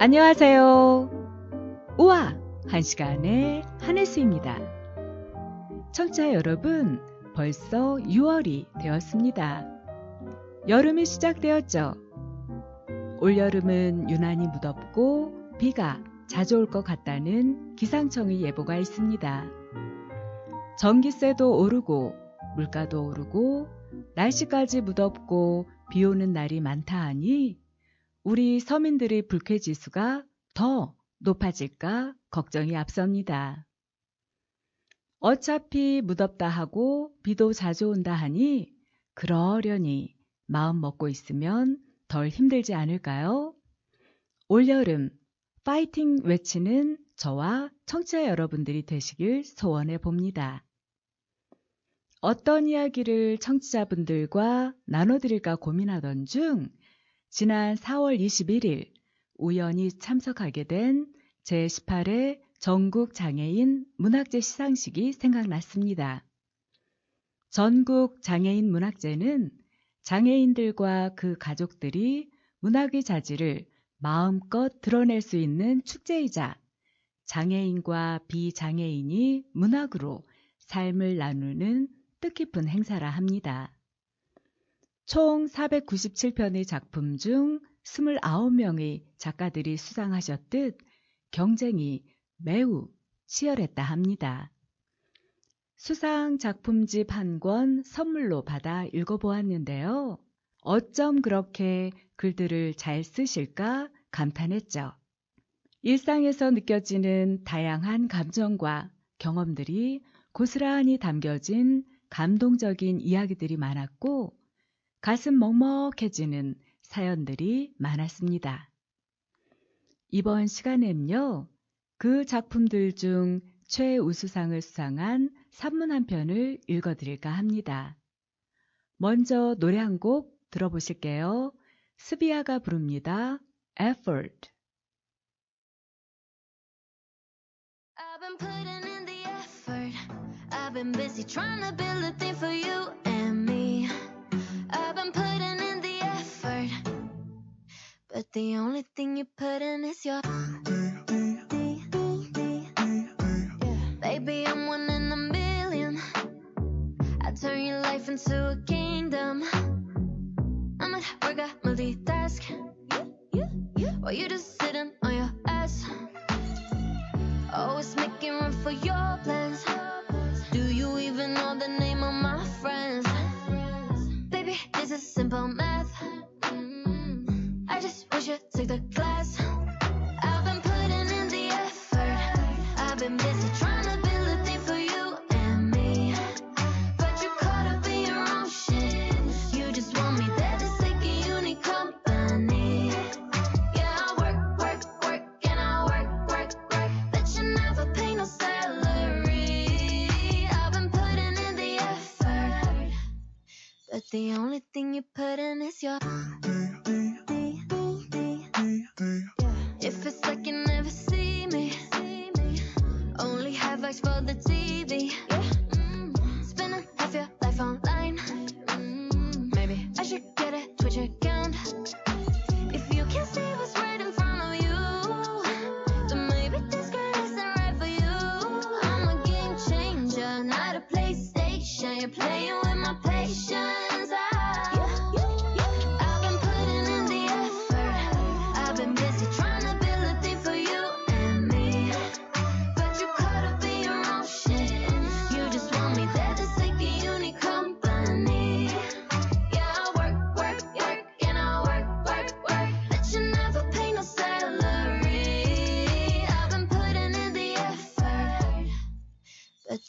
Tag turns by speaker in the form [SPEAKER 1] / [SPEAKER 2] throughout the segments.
[SPEAKER 1] 안녕하세요. 우와! 한 시간의 한혜수입니다. 청취자 여러분, 벌써 6월이 되었습니다. 여름이 시작되었죠? 올여름은 유난히 무덥고 비가 자주 올 것 같다는 기상청의 예보가 있습니다. 전기세도 오르고 물가도 오르고 날씨까지 무덥고 비 오는 날이 많다 하니 우리 서민들의 불쾌 지수가 더 높아질까 걱정이 앞섭니다. 어차피 무덥다 하고 비도 자주 온다 하니 그러려니 마음 먹고 있으면 덜 힘들지 않을까요? 올여름 파이팅 외치는 저와 청취자 여러분들이 되시길 소원해 봅니다. 어떤 이야기를 청취자분들과 나눠드릴까 고민하던 중 지난 4월 21일 우연히 참석하게 된 제18회 전국 장애인 문학제 시상식이 생각났습니다. 전국 장애인 문학제는 장애인들과 그 가족들이 문학의 자질을 마음껏 드러낼 수 있는 축제이자 장애인과 비장애인이 문학으로 삶을 나누는 뜻깊은 행사라 합니다. 총 497편의 작품 중 29명의 작가들이 수상하셨듯 경쟁이 매우 치열했다 합니다. 수상 작품집 한 권 선물로 받아 읽어보았는데요. 어쩜 그렇게 글들을 잘 쓰실까 감탄했죠. 일상에서 느껴지는 다양한 감정과 경험들이 고스란히 담겨진 감동적인 이야기들이 많았고 가슴 먹먹해지는 사연들이 많았습니다. 이번 시간에는요, 그 작품들 중 최우수상을 수상한 산문 한 편을 읽어드릴까 합니다. 먼저 노래 한 곡 들어보실게요. 스비아가 부릅니다. Effort.
[SPEAKER 2] I've been busy trying to build a thing for you and me. I've been putting in the effort. But the only thing you put in is your. Baby, I'm one in a million. I turn your life into a kingdom. I'm at work, I multitask. While you're just sitting on your ass. Always making room for your plans. Do you even know the name of my friends? Baby, this is simple math. Thing you put in is your.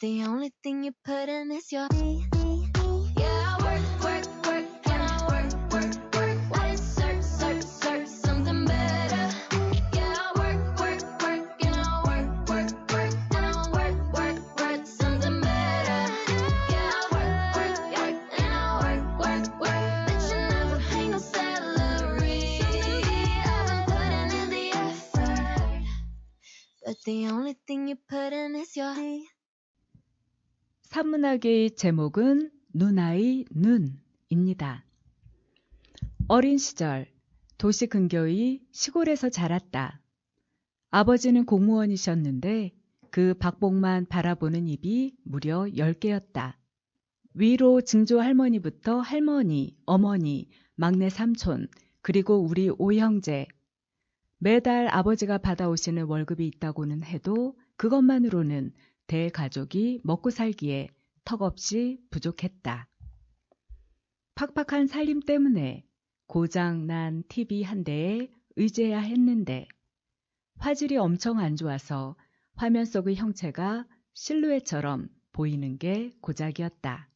[SPEAKER 2] The only thing you put in is your. Yeah, I work, work, work, and I work, work, work. Why search, search, search something better? Yeah, I work, work, work, and I work, work, work, and I work, work, work something better. Yeah, I work, work, work, and I work, work, work. Bet you never pay no salary. I've been putting in the effort, but the only thing you put in is your.
[SPEAKER 1] 산문학의 제목은 누나의 눈입니다. 어린 시절 도시 근교의 시골에서 자랐다. 아버지는 공무원이셨는데 그 박복만 바라보는 입이 무려 10개였다. 위로 증조 할머니부터 할머니, 어머니, 막내 삼촌, 그리고 우리 오형제. 매달 아버지가 받아오시는 월급이 있다고는 해도 그것만으로는 대가족이 먹고 살기에 턱없이 부족했다. 팍팍한 살림 때문에 고장 난 TV 한 대에 의지해야 했는데 화질이 엄청 안 좋아서 화면 속의 형체가 실루엣처럼 보이는 게 고작이었다.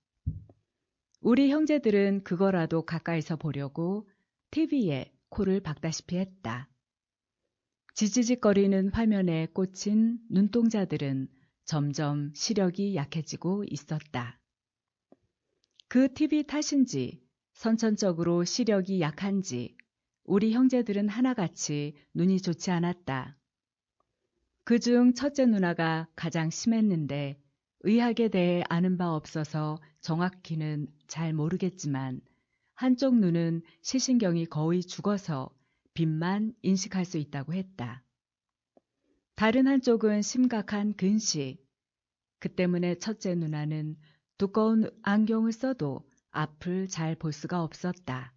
[SPEAKER 1] 우리 형제들은 그거라도 가까이서 보려고 TV에 코를 박다시피 했다. 지지직거리는 화면에 꽂힌 눈동자들은 점점 시력이 약해지고 있었다. 그 TV 탓인지 선천적으로 시력이 약한지 우리 형제들은 하나같이 눈이 좋지 않았다. 그중 첫째 누나가 가장 심했는데 의학에 대해 아는 바 없어서 정확히는 잘 모르겠지만 한쪽 눈은 시신경이 거의 죽어서 빛만 인식할 수 있다고 했다. 다른 한쪽은 심각한 근시. 그 때문에 첫째 누나는 두꺼운 안경을 써도 앞을 잘 볼 수가 없었다.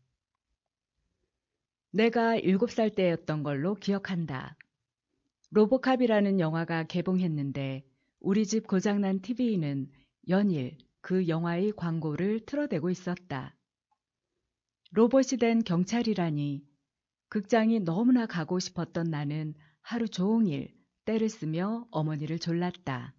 [SPEAKER 1] 내가 일곱 살 때였던 걸로 기억한다. 로보캅이라는 영화가 개봉했는데 우리 집 고장난 TV는 연일 그 영화의 광고를 틀어대고 있었다. 로봇이 된 경찰이라니 극장이 너무나 가고 싶었던 나는 하루 종일 때를 쓰며 어머니를 졸랐다.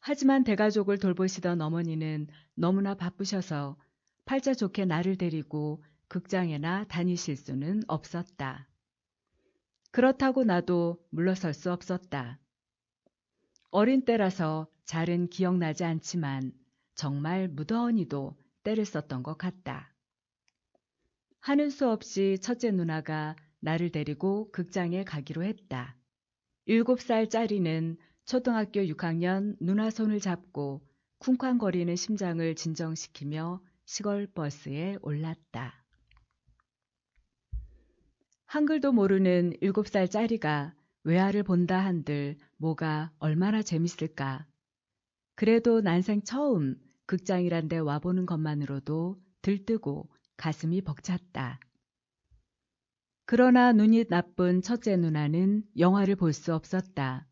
[SPEAKER 1] 하지만 대가족을 돌보시던 어머니는 너무나 바쁘셔서 팔자 좋게 나를 데리고 극장에나 다니실 수는 없었다. 그렇다고 나도 물러설 수 없었다. 어린 때라서 잘은 기억나지 않지만 정말 무더니도 때를 썼던 것 같다. 하는 수 없이 첫째 누나가 나를 데리고 극장에 가기로 했다. 일곱 살짜리는 초등학교 6학년 누나 손을 잡고 쿵쾅거리는 심장을 진정시키며 시골 버스에 올랐다. 한글도 모르는 7살짜리가 외화를 본다 한들 뭐가 얼마나 재밌을까. 그래도 난생 처음 극장이란 데 와보는 것만으로도 들뜨고 가슴이 벅찼다. 그러나 눈이 나쁜 첫째 누나는 영화를 볼 수 없었다.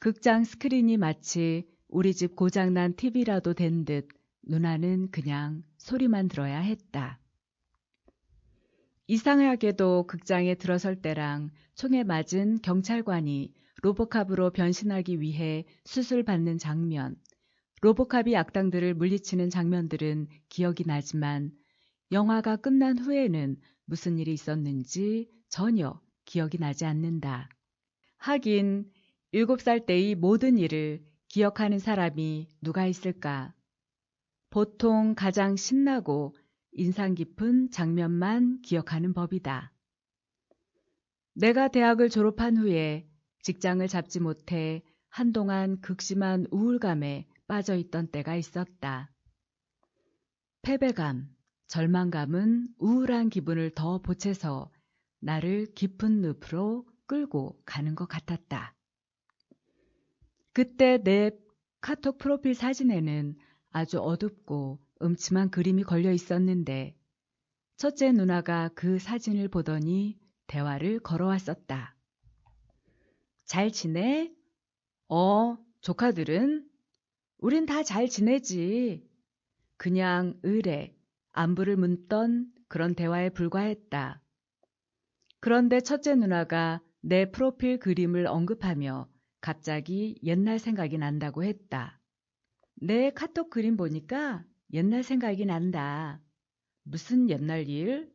[SPEAKER 1] 극장 스크린이 마치 우리 집 고장난 TV라도 된 듯 누나는 그냥 소리만 들어야 했다. 이상하게도 극장에 들어설 때랑 총에 맞은 경찰관이 로보캅으로 변신하기 위해 수술받는 장면, 로보캅이 악당들을 물리치는 장면들은 기억이 나지만 영화가 끝난 후에는 무슨 일이 있었는지 전혀 기억이 나지 않는다. 하긴 7살 때의 모든 일을 기억하는 사람이 누가 있을까? 보통 가장 신나고 인상 깊은 장면만 기억하는 법이다. 내가 대학을 졸업한 후에 직장을 잡지 못해 한동안 극심한 우울감에 빠져 있던 때가 있었다. 패배감, 절망감은 우울한 기분을 더 보채서 나를 깊은 늪으로 끌고 가는 것 같았다. 그때 내 카톡 프로필 사진에는 아주 어둡고 음침한 그림이 걸려 있었는데 첫째 누나가 그 사진을 보더니 대화를 걸어왔었다. 잘 지내? 어, 조카들은? 우린 다 잘 지내지. 그냥 의뢰, 안부를 묻던 그런 대화에 불과했다. 그런데 첫째 누나가 내 프로필 그림을 언급하며 갑자기 옛날 생각이 난다고 했다. 내 카톡 그림 보니까 옛날 생각이 난다. 무슨 옛날 일?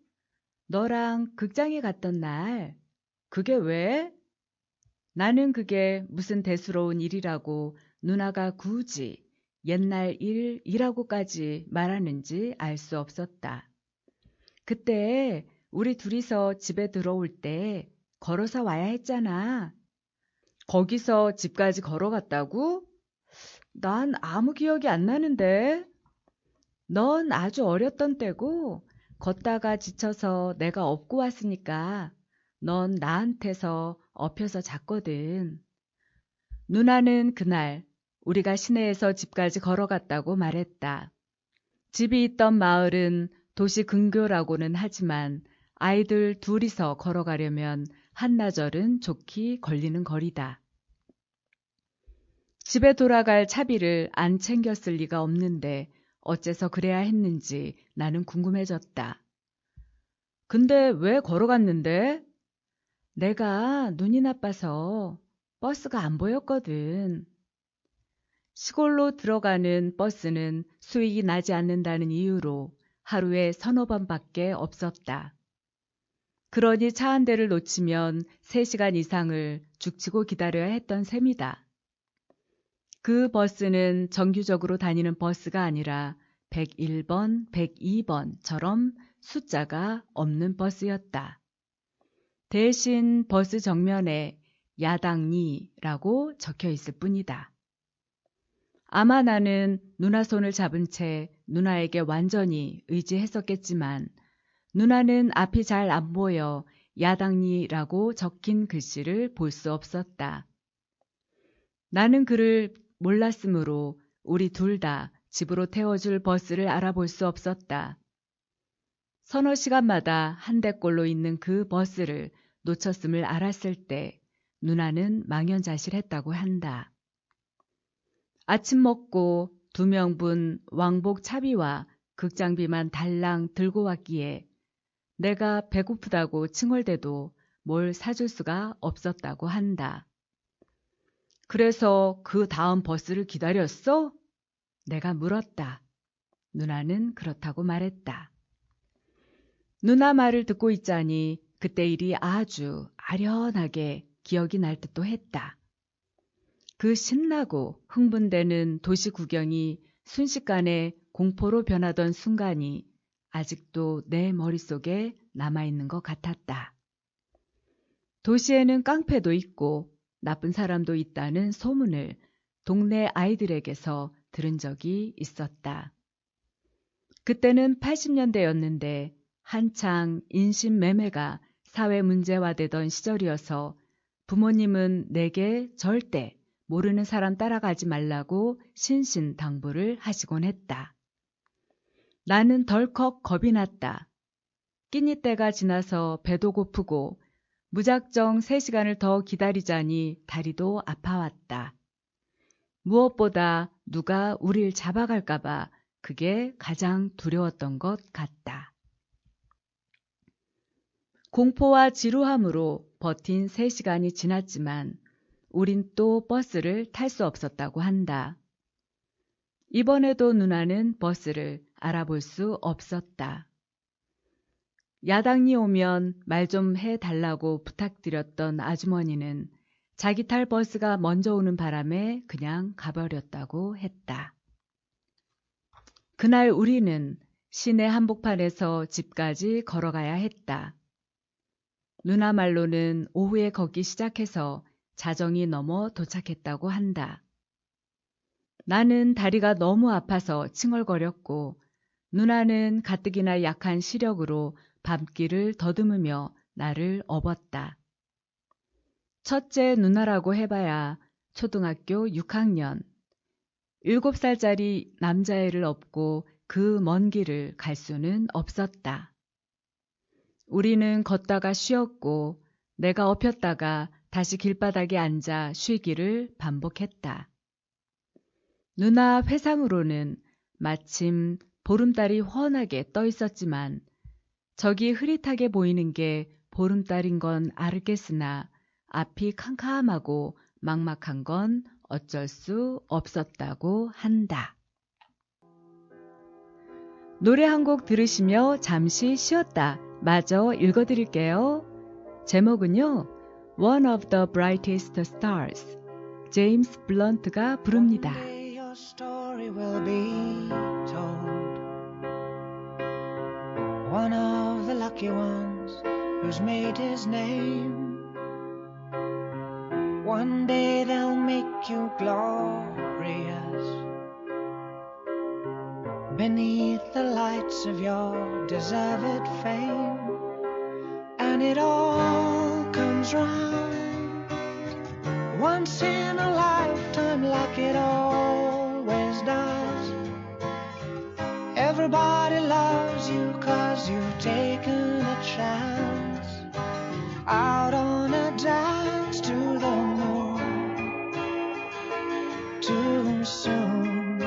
[SPEAKER 1] 너랑 극장에 갔던 날. 그게 왜? 나는 그게 무슨 대수로운 일이라고 누나가 굳이 옛날 일 이라고까지 말하는지 알 수 없었다. 그때 우리 둘이서 집에 들어올 때 걸어서 와야 했잖아. 거기서 집까지 걸어갔다고? 난 아무 기억이 안 나는데. 넌 아주 어렸던 때고 걷다가 지쳐서 내가 업고 왔으니까 넌 나한테서 업혀서 잤거든. 누나는 그날 우리가 시내에서 집까지 걸어갔다고 말했다. 집이 있던 마을은 도시 근교라고는 하지만 아이들 둘이서 걸어가려면 한나절은 좋게 걸리는 거리다. 집에 돌아갈 차비를 안 챙겼을 리가 없는데 어째서 그래야 했는지 나는 궁금해졌다. 근데 왜 걸어갔는데? 내가 눈이 나빠서 버스가 안 보였거든. 시골로 들어가는 버스는 수익이 나지 않는다는 이유로 하루에 서너 번밖에 없었다. 그러니 차 한 대를 놓치면 3시간 이상을 죽치고 기다려야 했던 셈이다. 그 버스는 정규적으로 다니는 버스가 아니라 101번, 102번처럼 숫자가 없는 버스였다. 대신 버스 정면에 야당리라고 적혀 있을 뿐이다. 아마 나는 누나 손을 잡은 채 누나에게 완전히 의지했었겠지만 누나는 앞이 잘 안 보여 야당리라고 적힌 글씨를 볼 수 없었다. 나는 그를 몰랐으므로 우리 둘 다 집으로 태워줄 버스를 알아볼 수 없었다. 서너 시간마다 한 대꼴로 있는 그 버스를 놓쳤음을 알았을 때 누나는 망연자실했다고 한다. 아침 먹고 두 명분 왕복 차비와 극장비만 달랑 들고 왔기에 내가 배고프다고 칭얼대도 뭘 사줄 수가 없었다고 한다. 그래서 그 다음 버스를 기다렸어? 내가 물었다. 누나는 그렇다고 말했다. 누나 말을 듣고 있자니 그때 일이 아주 아련하게 기억이 날 듯도 했다. 그 신나고 흥분되는 도시 구경이 순식간에 공포로 변하던 순간이 아직도 내 머릿속에 남아있는 것 같았다. 도시에는 깡패도 있고 나쁜 사람도 있다는 소문을 동네 아이들에게서 들은 적이 있었다. 그때는 80년대였는데 한창 인신매매가 사회 문제화되던 시절이어서 부모님은 내게 절대 모르는 사람 따라가지 말라고 신신 당부를 하시곤 했다. 나는 덜컥 겁이 났다. 끼니 때가 지나서 배도 고프고 무작정 3시간을 더 기다리자니 다리도 아파왔다. 무엇보다 누가 우릴 잡아갈까봐 그게 가장 두려웠던 것 같다. 공포와 지루함으로 버틴 3시간이 지났지만 우린 또 버스를 탈 수 없었다고 한다. 이번에도 누나는 버스를 알아볼 수 없었다. 야당이 오면 말 좀 해달라고 부탁드렸던 아주머니는 자기 탈 버스가 먼저 오는 바람에 그냥 가버렸다고 했다. 그날 우리는 시내 한복판에서 집까지 걸어가야 했다. 누나 말로는 오후에 걷기 시작해서 자정이 넘어 도착했다고 한다. 나는 다리가 너무 아파서 칭얼거렸고 누나는 가뜩이나 약한 시력으로 밤길을 더듬으며 나를 업었다. 첫째 누나라고 해봐야 초등학교 6학년. 7살짜리 남자애를 업고 그 먼 길을 갈 수는 없었다. 우리는 걷다가 쉬었고 내가 엎였다가 다시 길바닥에 앉아 쉬기를 반복했다. 누나 회상으로는 마침 보름달이 훤하게 떠 있었지만 저기 흐릿하게 보이는 게 보름달인 건 알겠으나 앞이 캄캄하고 막막한 건 어쩔 수 없었다고 한다. 노래 한 곡 들으시며 잠시 쉬었다. 마저 읽어드릴게요. 제목은요. One of the Brightest Stars. 제임스 블런트가 부릅니다. One of the lucky ones who's made his name. One day they'll make you glorious.
[SPEAKER 3] beneath the lights of your deserved fame. And it all comes round once in a lifetime, like it always does. Everybody loves you cause you've taken a chance out on a dance to the moon too soon.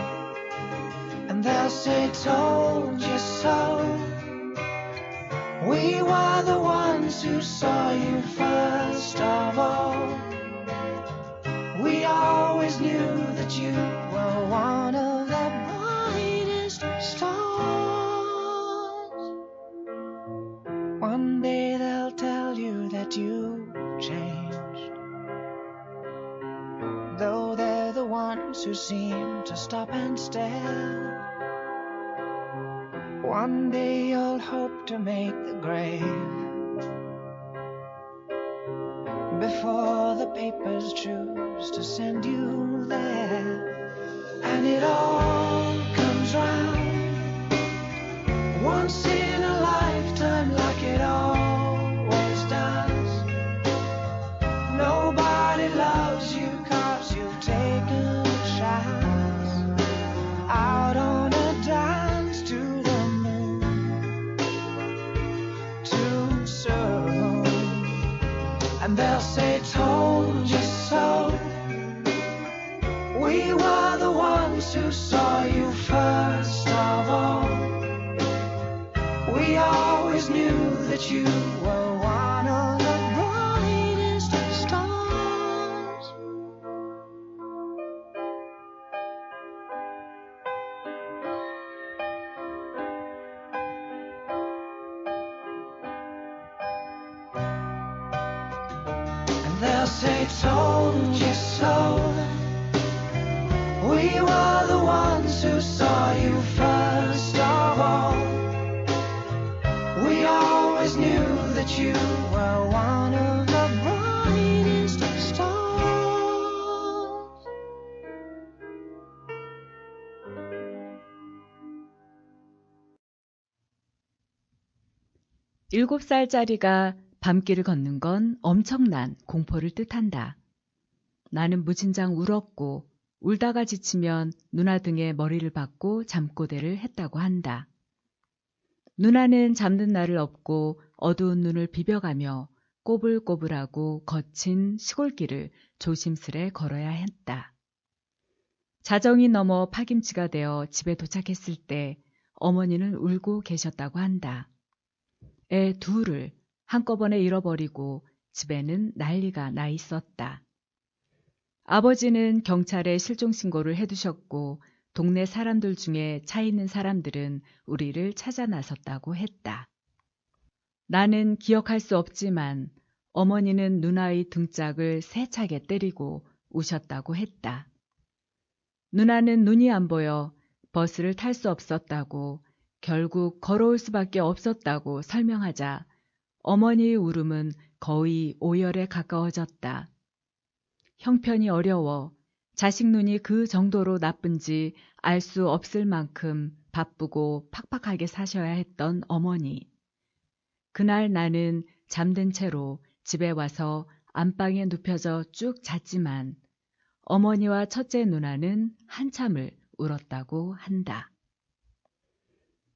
[SPEAKER 3] And they'll say, Told you so. We were the ones who saw you first of all. We always knew that you were one of the brightest stars. One day they'll tell you that you changed. Though they're the ones who seem to stop and stare. One day you'll hope to make the grave We were the ones who saw you first of all. We always knew that you
[SPEAKER 1] 일곱 살짜리가 밤길을 걷는 건 엄청난 공포를 뜻한다. 나는 무진장 울었고 울다가 지치면 누나 등에 머리를 박고 잠꼬대를 했다고 한다. 누나는 잠든 나를 업고 어두운 눈을 비벼가며 꼬불꼬불하고 거친 시골길을 조심스레 걸어야 했다. 자정이 넘어 파김치가 되어 집에 도착했을 때 어머니는 울고 계셨다고 한다. 애 둘을 한꺼번에 잃어버리고 집에는 난리가 나 있었다. 아버지는 경찰에 실종 신고를 해두셨고 동네 사람들 중에 차 있는 사람들은 우리를 찾아 나섰다고 했다. 나는 기억할 수 없지만 어머니는 누나의 등짝을 세차게 때리고 우셨다고 했다. 누나는 눈이 안 보여 버스를 탈 수 없었다고 결국 걸어올 수밖에 없었다고 설명하자 어머니의 울음은 거의 오열에 가까워졌다. 형편이 어려워 자식 눈이 그 정도로 나쁜지 알 수 없을 만큼 바쁘고 팍팍하게 사셔야 했던 어머니. 그날 나는 잠든 채로 집에 와서 안방에 눕혀져 쭉 잤지만 어머니와 첫째 누나는 한참을 울었다고 한다.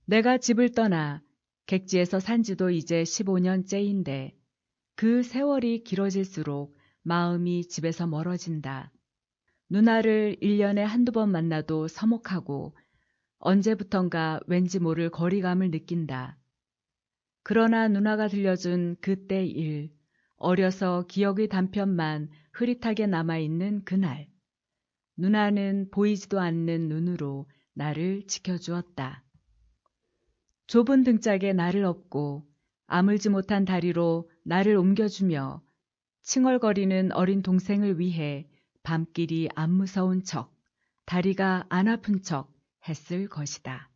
[SPEAKER 1] 내가 집을 떠나 객지에서 산 지도 이제 15년째인데 그 세월이 길어질수록 마음이 집에서 멀어진다. 누나를 1년에 한두 번 만나도 서먹하고 언제부턴가 왠지 모를 거리감을 느낀다. 그러나 누나가 들려준 그때 일, 어려서 기억의 단편만 흐릿하게 남아있는 그날. 누나는 보이지도 않는 눈으로 나를 지켜주었다. 좁은 등짝에 나를 업고 아물지 못한 다리로 나를 옮겨주며 칭얼거리는 어린 동생을 위해 밤길이 안 무서운 척, 다리가 안 아픈 척 했을 것이다.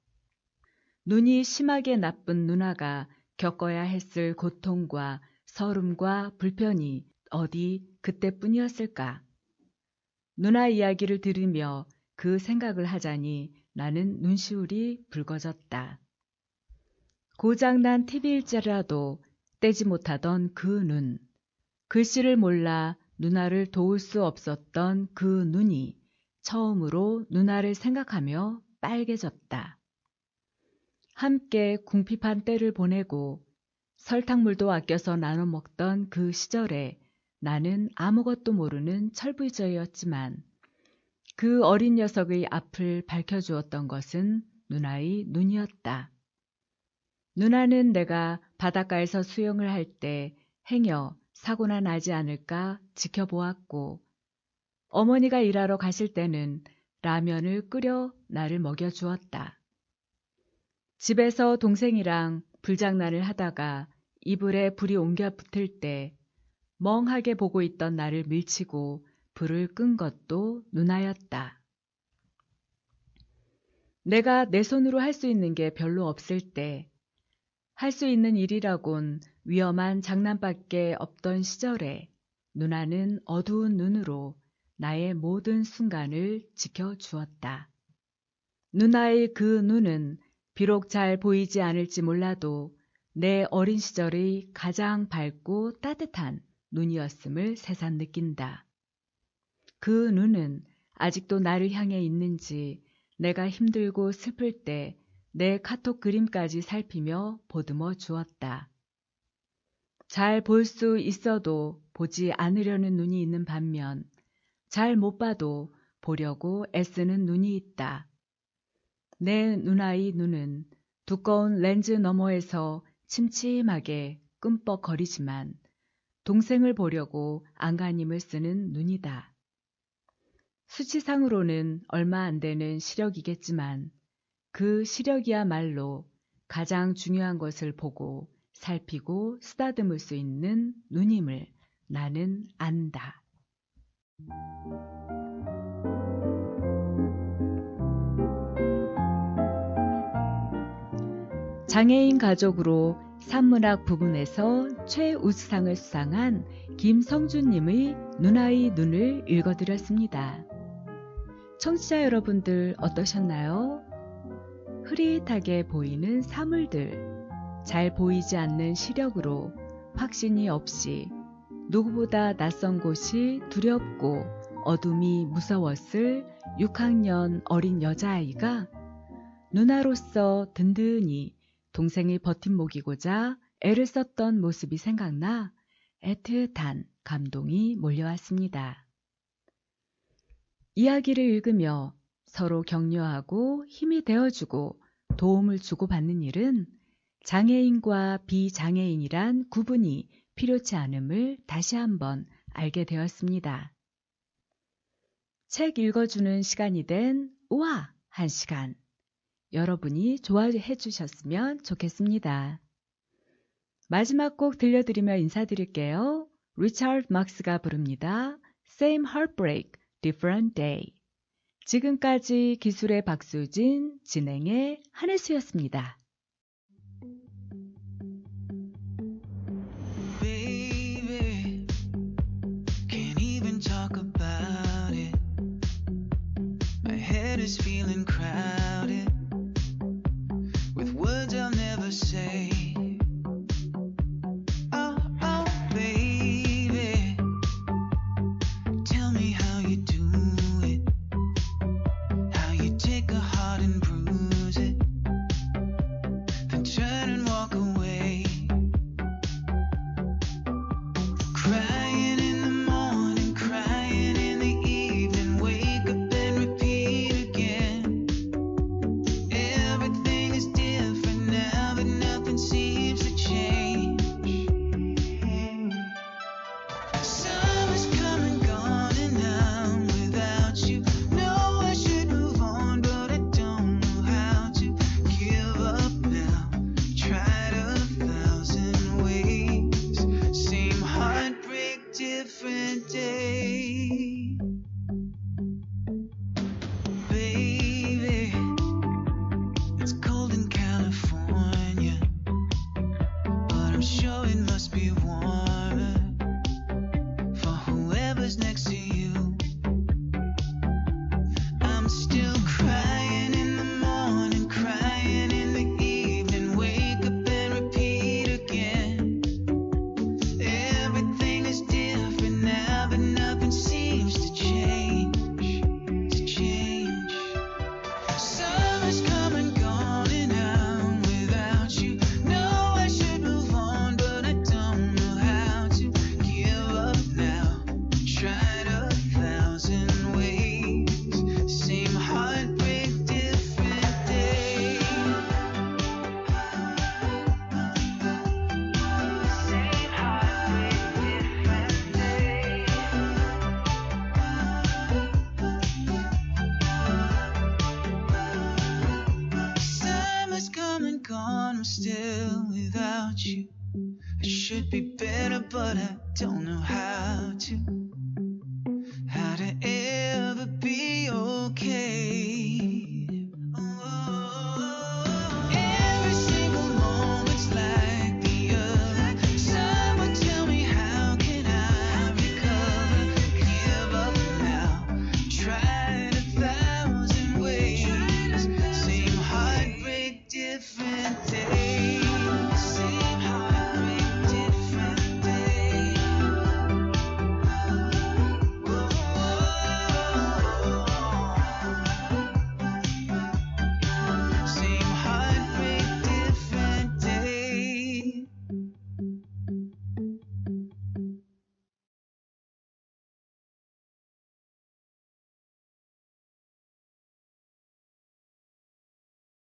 [SPEAKER 1] 눈이 심하게 나쁜 누나가 겪어야 했을 고통과 서름과 불편이 어디 그때뿐이었을까? 누나 이야기를 들으며 그 생각을 하자니 나는 눈시울이 붉어졌다. 고장난 TV 일자라도 떼지 못하던 그 눈, 글씨를 몰라 누나를 도울 수 없었던 그 눈이 처음으로 누나를 생각하며 빨개졌다. 함께 궁핍한 때를 보내고 설탕물도 아껴서 나눠 먹던 그 시절에 나는 아무것도 모르는 철부지였지만 그 어린 녀석의 앞을 밝혀주었던 것은 누나의 눈이었다. 누나는 내가 바닷가에서 수영을 할 때 행여 사고나 나지 않을까 지켜보았고 어머니가 일하러 가실 때는 라면을 끓여 나를 먹여주었다. 집에서 동생이랑 불장난을 하다가 이불에 불이 옮겨 붙을 때 멍하게 보고 있던 나를 밀치고 불을 끈 것도 누나였다. 내가 내 손으로 할 수 있는 게 별로 없을 때, 할 수 있는 일이라곤 위험한 장난밖에 없던 시절에 누나는 어두운 눈으로 나의 모든 순간을 지켜주었다. 누나의 그 눈은 비록 잘 보이지 않을지 몰라도 내 어린 시절의 가장 밝고 따뜻한 눈이었음을 새삼 느낀다. 그 눈은 아직도 나를 향해 있는지 내가 힘들고 슬플 때 내 카톡 그림까지 살피며 보듬어 주었다. 잘 볼 수 있어도 보지 않으려는 눈이 있는 반면 잘 못 봐도 보려고 애쓰는 눈이 있다. 내 누나의 눈은 두꺼운 렌즈 너머에서 침침하게 끔뻑거리지만 동생을 보려고 안간힘을 쓰는 눈이다. 수치상으로는 얼마 안 되는 시력이겠지만 그 시력이야말로 가장 중요한 것을 보고 살피고 쓰다듬을 수 있는 눈임을 나는 안다. 장애인 가족으로 산문학 부분에서 최우수상을 수상한 김성준님의 누나의 눈을 읽어드렸습니다. 청취자 여러분들 어떠셨나요? 흐릿하게 보이는 사물들, 잘 보이지 않는 시력으로 확신이 없이 누구보다 낯선 곳이 두렵고 어둠이 무서웠을 6학년 어린 여자아이가 누나로서 든든히 동생의 버팀목이고자 애를 썼던 모습이 생각나 애틋한 감동이 몰려왔습니다. 이야기를 읽으며 서로 격려하고 힘이 되어주고 도움을 주고받는 일은 장애인과 비장애인이란 구분이 필요치 않음을 다시 한번 알게 되었습니다. 책 읽어주는 시간이 된 우와! 한 시간. 여러분이 좋아해 주셨으면 좋겠습니다. 마지막 곡 들려드리며 인사드릴게요. 리차드 막스가 부릅니다. Same Heartbreak, Different Day. 지금까지 기술의 박수진, 진행의 한혜수였습니다.
[SPEAKER 4] Is feeling crowded